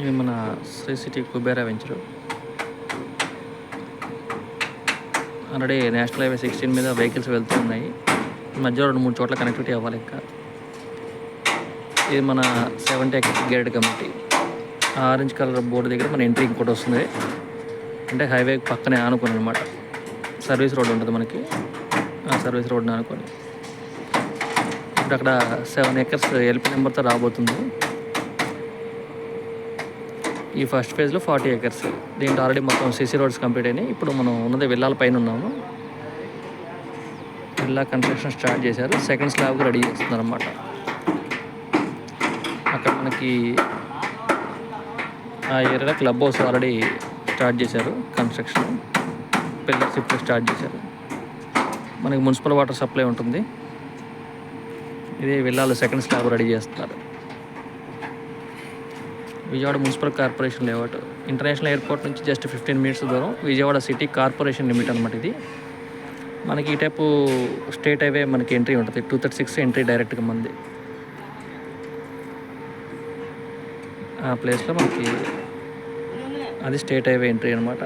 ఇది మన Sri city Kubera venture. Already national highway sixteen మీద వెహికల్స్ వెళ్తూ ఉన్నాయి. మధ్యలో రెండు మూడు చోట్ల కనెక్టివిటీ అవ్వాలి ఇంకా. ఇది మన seventy X gated community. Orange colour board దగ్గర మన ఎంట్రీ ఇంకోటి వస్తుంది. అంటే హైవే పక్కనే ఆనుకొని అనమాట సర్వీస్ రోడ్ ఉంటుంది మనకి. ఆ సర్వీస్ రోడ్ని ఆనుకొని. ఇప్పుడు అక్కడ సెవెన్ ఎకర్స్ ఎల్పి నెంబర్తో రాబోతుంది. ఈ ఫస్ట్ ఫేజ్లో ఫార్టీ ఏకర్స్. దీంట్లో ఆల్రెడీ మొత్తం సిసి రోడ్స్ కంప్లీట్ అయినాయి. ఇప్పుడు మనం ఉన్నది విల్లాల పైన ఉన్నాము. విల్లా కన్స్ట్రక్షన్ స్టార్ట్ చేశారు. సెకండ్ స్లాబ్కి రెడీ చేస్తున్నారు అనమాట అక్కడ మనకి ఆ ఏరియాలో క్లబ్ హౌస్ ఆల్రెడీ స్టార్ట్ చేశారు. కన్స్ట్రక్షన్ పిల్లర్స్ ఇప్పుడు స్టార్ట్ చేశారు. మనకి మున్సిపల్ వాటర్ సప్లై ఉంటుంది. ఇది విల్లాలో సెకండ్ స్లాబ్ రెడీ చేస్తున్నారు. Vijayawada municipal corporation layout. International airport నుంచి జస్ట్ ఫిఫ్టీన్ మినిట్స్ దూరం. విజయవాడ సిటీ కార్పొరేషన్ లిమిట్ అనమాట ఇది. మనకి ఈ టైపు స్టేట్ హైవే మనకి ఎంట్రీ ఉంటుంది. టూ థర్టీ సిక్స్ ఎంట్రీ డైరెక్ట్గా మంది ఆ ప్లేస్లో మనకి అది స్టేట్ హైవే ఎంట్రీ అనమాట